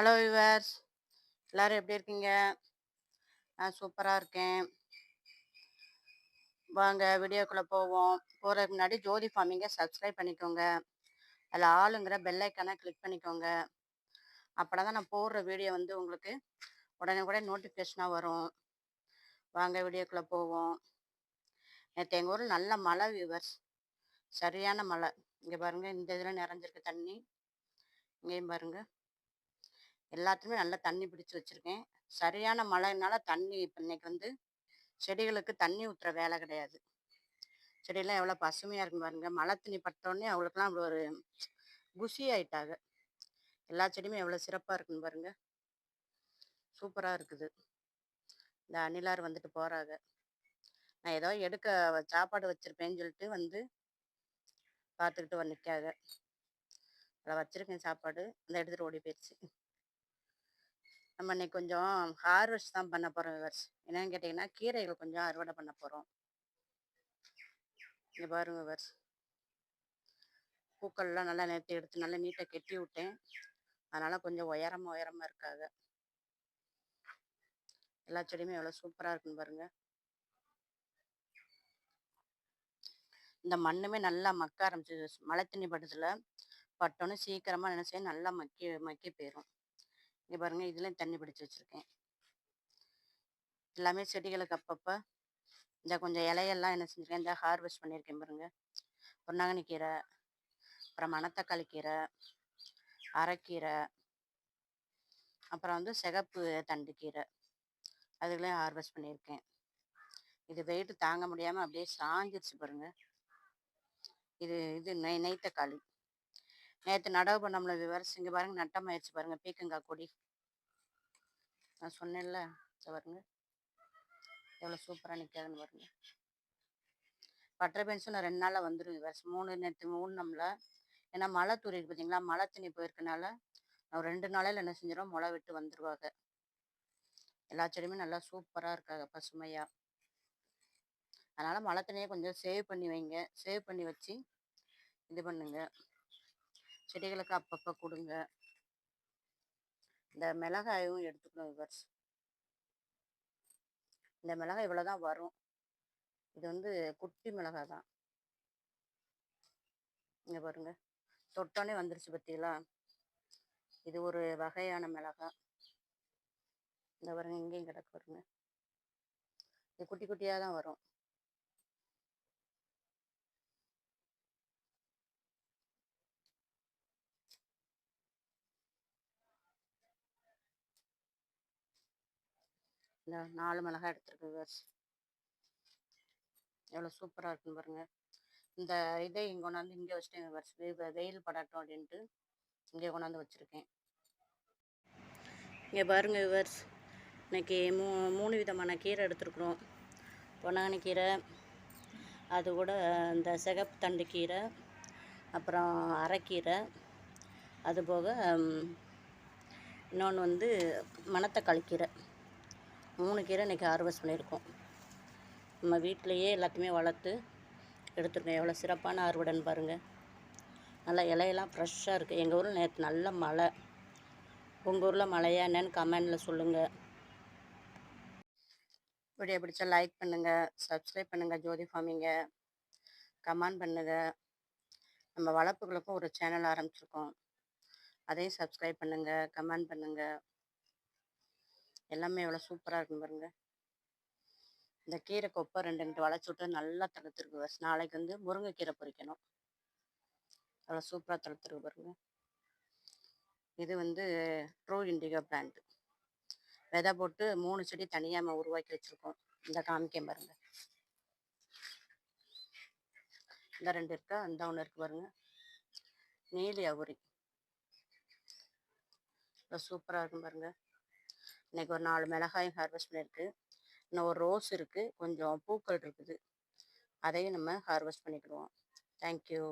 Hello viewers எல்லோரும் எப்படி இருக்கீங்க? நான் சூப்பராக இருக்கேன். வாங்க வீடியோக்குள்ளே போவோம். போகிறதுக்கு முன்னாடி ஜோதி ஃபார்மிங்கை சப்ஸ்கிரைப் பண்ணிக்கோங்க. அதில் ஆளுங்கிற பெல்லைக்கான கிளிக் பண்ணிக்கோங்க. அப்போனா தான் நான் போடுற வீடியோ வந்து உங்களுக்கு உடனே கூட நோட்டிஃபிகேஷனாக வரும். வாங்க வீடியோக்குள்ளே போவோம். நேற்று எங்கள் ஊரில் நல்ல மழை வியூவர்ஸ் சரியான மழை. இங்கே பாருங்கள் இந்த இதில் நிறைஞ்சிருக்கு தண்ணி. இங்கேயும் பாருங்கள் எல்லாத்துலேயுமே நல்லா தண்ணி பிடிச்சி வச்சுருக்கேன். சரியான மழைனால தண்ணி இப்போ இன்னைக்கு வந்து செடிகளுக்கு தண்ணி ஊற்றுற வேலை கிடையாது. செடியெல்லாம் எவ்வளோ பசுமையாக இருக்கும் பாருங்க. மழை தண்ணி பட்டோடனே அவளுக்குலாம் அப்படி ஒரு குசி ஆயிட்டாங்க. எல்லா செடியுமே எவ்வளோ சிறப்பாக இருக்குன்னு பாருங்க. சூப்பராக இருக்குது. இந்த அணிலார் வந்துட்டு போகிறாங்க நான் ஏதோ எடுக்க சாப்பாடு வச்சுருப்பேன்னு சொல்லிட்டு வந்து பார்த்துக்கிட்டு வந்து நிற்காங்க அதில் வச்சுருக்கேன் சாப்பாடு. அந்த எடுத்துகிட்டு ஓடி போயிடுச்சு நம்ம இன்னைக்கு கொஞ்சம் ஹார்வெஸ்ட் தான் பண்ண போகிறோம் விவர்ஸ் என்னன்னு கேட்டிங்கன்னா கீரைகள் கொஞ்சம் அறுவடை பண்ண போகிறோம் இங்கே பாருங்க விவர்ஸ் பூக்கள்லாம் நல்லா நேற்று எடுத்து நல்லா நீட்டாக கெட்டி விட்டேன். அதனால் கொஞ்சம் உயரமாக உயரமாக இருக்காங்க. எல்லா செடியுமே எவ்வளோ சூப்பராக இருக்குன்னு பாருங்க. இந்த மண்ணுமே நல்லா மக்க ஆரம்பிச்சிது. மழை தண்ணி பட்டத்தில் பட்டோன்னு சீக்கிரமாக நினைச்சேன் நல்லா மக்கி மக்கி போயிடும் இங்கே பாருங்க இதுலேயும் தண்ணி பிடிச்சி வச்சுருக்கேன். எல்லாமே செடிகளுக்கு அப்பப்போ. இந்த கொஞ்சம் இலையெல்லாம் என்ன செஞ்சுருக்கேன் இந்த ஹார்வெஸ்ட் பண்ணியிருக்கேன் பாருங்க. பொன்னாங்கண்ணி கீரை அப்புறம் மணத்தக்காளி கீரை அரைக்கீரை அப்புறம் வந்து சிகப்பு தண்டு கீரை. அதுகளையும் ஹார்வெஸ்ட் பண்ணியிருக்கேன் இது வெயிட்டு தாங்க முடியாமல் அப்படியே சாஞ்சிருச்சு பாருங்க. இது இது நெய் நெய்த்தக்காளி. நேற்று நடவு பண்ணோம்ல விவரிச்சு இங்கே பாருங்க நட்டமாயிருச்சு பாருங்க பீக்கங்காய் கொடி. நான் சொன்னேன்ல பாருங்க. எவ்வளோ சூப்பராக நிற்காதுன்னு பாருங்க. பட்டரை பென்ஷன் ரெண்டு நாளில் வந்துடும் விவரிச்சு மூணு நேற்று மூணு நம்மள ஏன்னா மழை தூரிக்கு பார்த்தீங்களா மழை தண்ணி போயிருக்கனால நான் ரெண்டு நாளையில் என்ன செஞ்சிடும் முளை விட்டு வந்துடுவாங்க எல்லா செடியுமே நல்லா சூப்பராக இருக்காங்க பசுமையாக அதனால் மழை தண்ணியை கொஞ்சம் சேவ் பண்ணி வைங்க சேவ் பண்ணி வச்சு இது பண்ணுங்கள் செடிகளுக்கு அப்பப்போ கொடுங்க. இந்த மிளகாயும் எடுத்துக்கணும் விவர்ஸ். இந்த மிளகாய் இவ்வளோ தான் வரும். இது வந்து குட்டி மிளகாய் தான் இங்கே பாருங்க. தொட்டோன்னே வந்துருச்சு பார்த்தீங்களா இது ஒரு வகையான மிளகாய். இந்த பாருங்க இங்கேயும் கிடக்கு பாருங்க. இது குட்டி குட்டியாக தான் வரும். இந்த நாலு மிளகாய் எடுத்துருக்கு விவர்ஸ் எவ்வளோ சூப்பராக இருக்குன்னு பாருங்கள் இந்த இதை இங்கே கொண்டாந்து இங்கே வச்சுட்டேன் விவர்ஸ் வெயில் படட்டும் அப்படின்ட்டு இங்கே கொண்டாந்து வச்சுருக்கேன். இங்கே பாருங்கள் விவர்ஸ் இன்னைக்கு மூ மூணு விதமான கீரை எடுத்துருக்குறோம். பொன்னாங்கண்ணி கீரை அது கூட இந்த சிகப்பு தண்டு கீரை அப்புறம் அரைக்கீரை. அது போக இன்னொன்று வந்து மணத்தக்காளி கீரை. மூணு கீரை இன்றைக்கி ஹார்வெஸ்ட் பண்ணியிருக்கோம். நம்ம வீட்டிலையே எல்லாத்தையுமே வளர்த்து எடுத்துருக்கோம். எவ்வளோ சிறப்பான அறுவடைன்னு பாருங்கள் நல்லா இலையெல்லாம் ஃப்ரெஷ்ஷாக இருக்குது எங்கள் ஊரில் நேற்று நல்ல மழை. உங்கள் ஊரில் மழையா என்னன்னு கமெண்டில் சொல்லுங்கள் வீடியோ பிடிச்சா லைக் பண்ணுங்கள் சப்ஸ்கிரைப் பண்ணுங்கள் ஜோதி ஃபார்மிங்க. கமெண்ட் பண்ணுங்கள் நம்ம வளர்ப்புகளுக்கும் ஒரு சேனல் ஆரம்பிச்சிருக்கோம். அதையும் சப்ஸ்கிரைப் பண்ணுங்கள் கமெண்ட் பண்ணுங்கள் எல்லாமே எவ்வளோ சூப்பராக இருக்கும் பாருங்க. இந்த கீரை கொப்பை ரெண்டு ரெண்டு வளைச்சி விட்டு நல்லா தடுத்துருக்கு பஸ். நாளைக்கு வந்து முருங்கைக்கீரை பொரிக்கணும் அவ்வளோ சூப்பராக தடுத்துருக்கு பாருங்க. இது வந்து ட்ரூ இண்டிகோ பிராண்ட் விதை போட்டு மூணு செடி தனியாக நம்ம உருவாக்கி வச்சுருக்கோம். இந்த காமிக்கேன் பாருங்க. இந்த ரெண்டு இருக்கா? இந்த ஒன்று இருக்கு பாருங்க. நீலி அவுரி. சூப்பராக இருக்கும் பாருங்கள் இன்றைக்கி ஒரு நாலு மிளகாயும் ஹார்வெஸ்ட் பண்ணியிருக்கு. இன்னும் ஒரு ரோஸ் இருக்குது கொஞ்சம் பூக்கள் இருக்குது. அதையும் நம்ம ஹார்வெஸ்ட் பண்ணிக்கிடுவோம். தேங்க்யூ